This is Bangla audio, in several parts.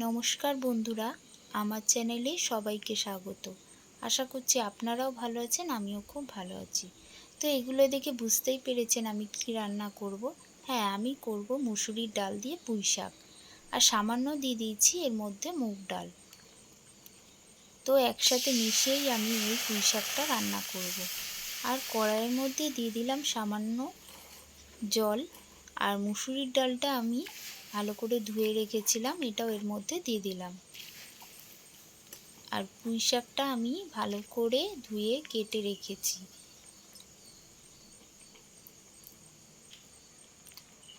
নমস্কার বন্ধুরা, আমার চ্যানেলে সবাইকে স্বাগত। আশা করছি আপনারাও ভালো আছেন, আমিও খুব ভালো আছি। তো এগুলো দেখে বুঝতেই পেরেছেন আমি কি রান্না করব। হ্যাঁ আমি করব মুসুরির ডাল দিয়ে পুঁই শাক। আর সামান্য দিয়ে দিয়েছি এর মধ্যে মুগ ডাল। তো একসাথে মিশিয়েই আমি এই পুঁই শাকটা রান্না করব। আর কড়াইয়ের মধ্যে দিয়ে দিলাম সামান্য জল। আর মুসুরির ডালটা আমি ভালো করে ধুয়ে রেখেছিলাম, এটাও এর মধ্যে দিয়ে দিলাম। আর পুঁই শাকটা আমি ভালো করে ধুয়ে কেটে রেখেছি।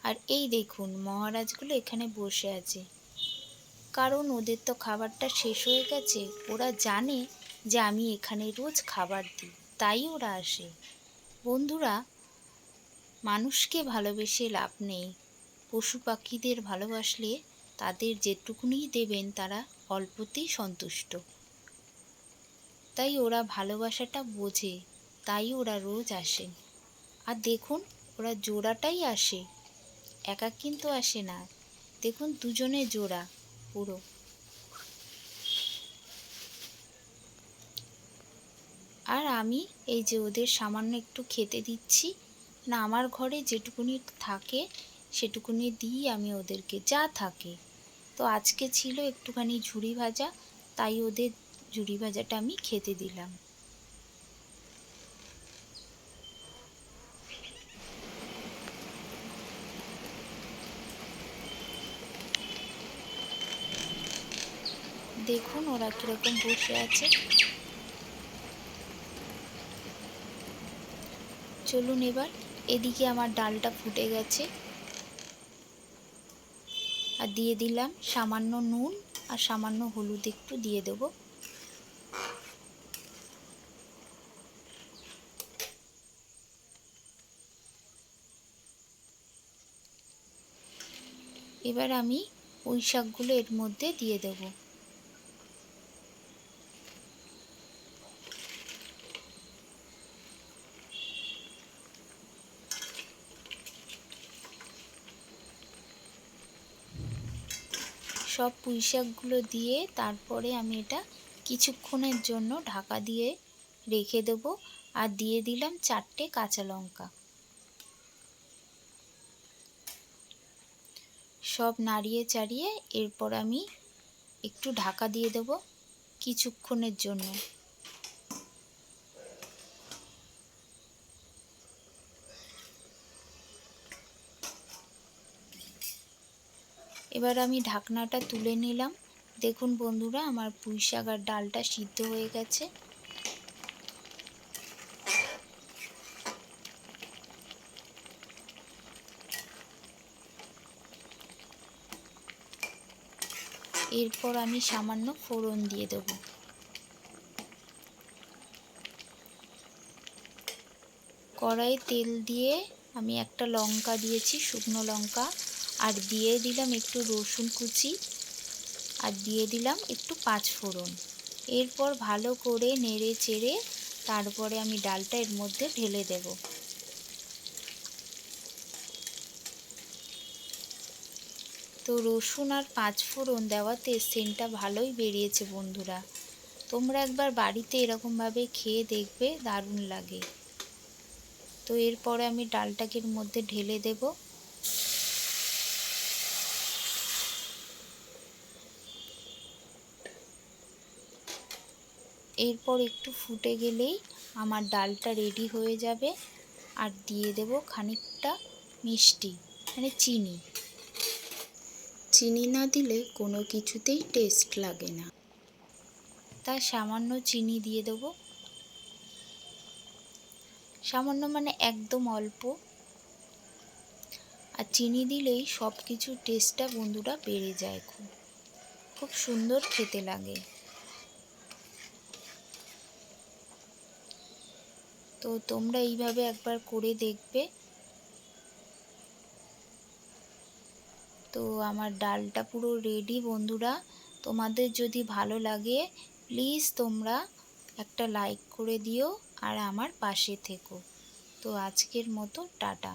আর এই দেখুন, মহারাজগুলো এখানে বসে আছে। কারণ ওদের তো খাবারটা শেষ হয়ে গেছে, ওরা জানে যে আমি এখানে রোজ খাবার দিই, তাই ওরা আসে। বন্ধুরা, মানুষকে ভালোবেসে লাভ নেই। পশু পাখিদের ভালোবাসলে তাদের যেটুকুনি দেবেন তারা অল্পতেই সন্তুষ্ট। তাই ওরা ভালোবাসাটা বোঝে, তাই ওরা রোজ আসে। আর দেখুন, ওরা জোড়াটাই আসে। একা কিন্তু আসে না। দেখুন, দুজনে জোড়া, পুরো। আর আমি এই যে ওদের সামান্য একটু খেতে দিচ্ছি, না, আমার ঘরে যেটুকুনি থাকে সেটুকুনি দিই আমি ওদেরকে, যা থাকে। তো আজকে ছিল একটুখানি ঝুড়ি ভাজা, তাই ওদের ঝুড়ি ভাজাটা আমি খেতে দিলাম। দেখুন ওরা কীরকম বসে আছে। চলুন এবার, এদিকে আমার ডালটা ফুটে গেছে। আর দিয়ে দিলাম সামান্য নুন আর সামান্য হলুদ একটু দিয়ে দেব। এবার আমি ওই শাকগুলো এর মধ্যে দিয়ে দেবো। সব পুঁইশাকগুলো দিয়ে তারপরে আমি এটা কিছুক্ষণের জন্য ঢাকা দিয়ে রেখে দেব আর দিয়ে দিলাম চারটে কাঁচা লঙ্কা। সব নাড়িয়ে চাড়িয়ে এরপর আমি একটু ঢাকা দিয়ে দেব কিছুক্ষণের জন্য। এবার আমি ঢাকনাটা তুলে নিলাম। দেখুন বন্ধুরা, আমার পুঁই শাক আর ডালটা সিদ্ধ হয়ে গেছে। এরপর আমি সামান্য ফোড়ন দিয়ে দেব। কড়াই তেল দিয়ে আমি একটা লঙ্কা দিয়েছি, শুকনো লঙ্কা। আর দিয়ে দিলাম একটু রসুন কুচি আর দিয়ে দিলাম একটু পাঁচ ফোড়ন। এরপর ভালো করে নেড়ে চেড়ে তারপরে আমি ডালটা এর মধ্যে ঢেলে দেব। তো রসুন আর পাঁচ ফোড়ন দেওয়াতে সেন্টটা ভালোই বেরিয়েছে বন্ধুরা। তোমরা একবার বাড়িতে এরকমভাবে খেয়ে দেখবে, দারুণ লাগে। তো এরপরে আমি ডালটাকে এর মধ্যে ঢেলে দেবো। এরপর একটু ফুটে গেলেই আমার ডালটা রেডি হয়ে যাবে আর দিয়ে দেব খানিকটা মিষ্টি মানে চিনি। চিনি না দিলে কোনো কিছুতেই টেস্ট লাগে না। তা সামান্য চিনি দিয়ে দেব। সামান্য মানে একদম অল্প। আর চিনি দিলেই সব কিছু টেস্টটা বন্ধুরা বেড়ে যায় খুব। খুব সুন্দর খেতে লাগে। তো তোমরা এইভাবে একবার করে দেখবে। তো আমার ডালটা পুরো রেডি বন্ধুরা। তোমাদের যদি ভালো লাগে প্লিজ তোমরা একটা লাইক করে দিও আর আমার পাশে থেকো। তো আজকের মতো টাটা।